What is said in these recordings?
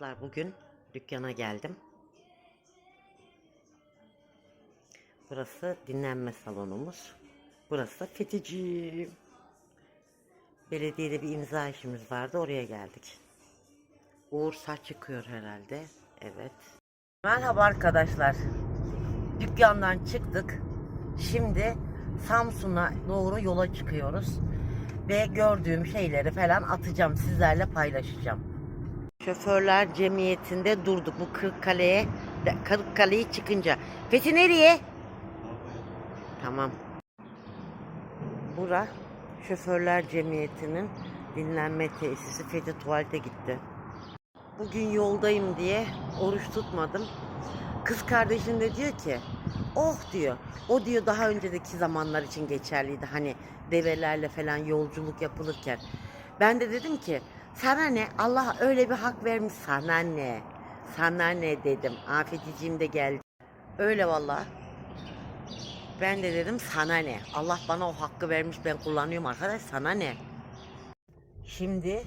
Dostlar bugün dükkana geldim. Burası dinlenme salonumuz. Burası da fetici. Belediyede bir imza işimiz vardı oraya geldik. Uğur saç çıkıyor herhalde. Evet. Merhaba arkadaşlar. Dükkandan çıktık. Şimdi Samsun'a doğru yola çıkıyoruz. Ve gördüğüm şeyleri falan atacağım. Sizlerle paylaşacağım. Şoförler Cemiyeti'nde durduk. Bu Kırıkkale'ye Kırıkkale'yi çıkınca. Fethi nereye? Tamam. Bura Şoförler Cemiyeti'nin dinlenme tesisi. Fethi tuvalete gitti. Bugün yoldayım diye oruç tutmadım. Kız kardeşim de diyor ki oh diyor. O diyor daha önceki zamanlar için geçerliydi. Hani develerle falan yolculuk yapılırken. Ben de dedim ki sana ne Allah öyle bir hak vermiş sana ne. Sana ne dedim. Afeticiğim de geldi. Öyle vallahi. Ben de dedim sana ne. Allah bana o hakkı vermiş ben kullanıyorum arkadaş sana ne. Şimdi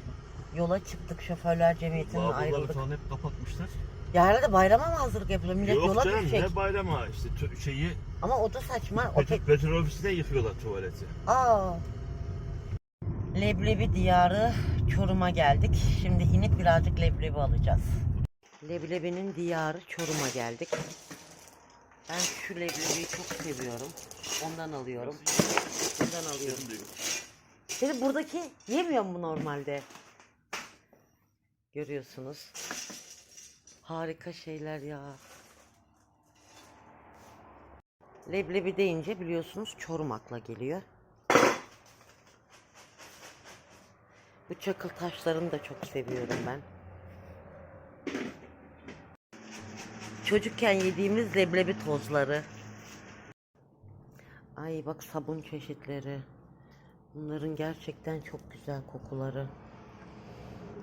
yola çıktık şoförler cemiyetinden ayrıldık. falan hep kapatmışlar. Ya herhalde bayrama mı hazırlık yapılıyor? Millet Yok yola canım düşecek. ne bayrama işte şeyi Ama o da saçma. O petrol, pek... petrol ofisinde yıkıyorlar tuvaleti. Aa. Leblebi diyarı Çorum'a geldik. Şimdi inip birazcık leblebi alacağız. Leblebinin diyarı Çorum'a geldik. Ben şu leblebiyi çok seviyorum. Ondan alıyorum. Bundan alıyorum. Senin buradaki yemiyor mu normalde? Görüyorsunuz. Harika şeyler ya. Leblebi deyince biliyorsunuz Çorum akla geliyor. Bu çakıl taşlarını da çok seviyorum ben. Çocukken yediğimiz leblebi tozları. Ay bak sabun çeşitleri. Bunların gerçekten çok güzel kokuları.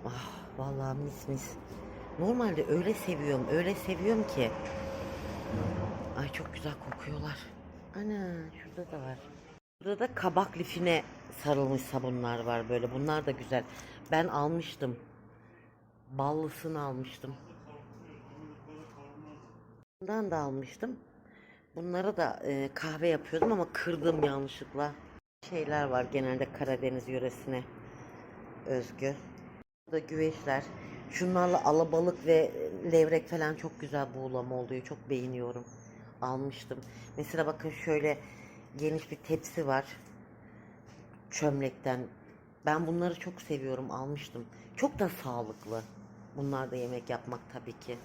Ah vallahi mis mis. Normalde öyle seviyorum, öyle seviyorum ki. Ay çok güzel kokuyorlar. Ana şurada da var. Burada da kabak lifine sarılmış sabunlar var böyle. Bunlar da güzel. Ben almıştım. Ballısını almıştım. Bundan da almıştım. Bunları da e, kahve yapıyordum ama kırdım yanlışlıkla. Şeyler var genelde Karadeniz yöresine özgü. Burada güveçler. Şunlarla alabalık ve levrek falan çok güzel buğulama oluyor. Çok beğeniyorum. Almıştım. Mesela bakın şöyle geniş bir tepsi var. Çömlekten. Ben bunları çok seviyorum. Almıştım. Çok da sağlıklı. Bunlar da yemek yapmak tabii ki.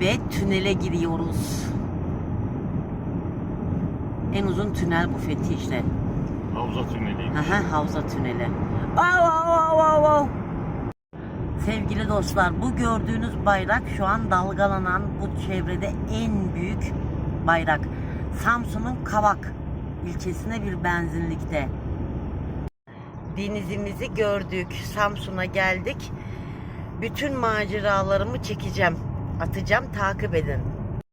Ve tünele giriyoruz. En uzun tünel bu Fethi işte. Havza tüneliyim. Aha, havza tüneli. Wow, wow, wow, wow. Sevgili dostlar bu gördüğünüz bayrak şu an dalgalanan bu çevrede en büyük bayrak. Samsun'un Kavak ilçesine bir benzinlikte. Denizimizi gördük. Samsun'a geldik. Bütün maceralarımı çekeceğim. Atacağım takip edin.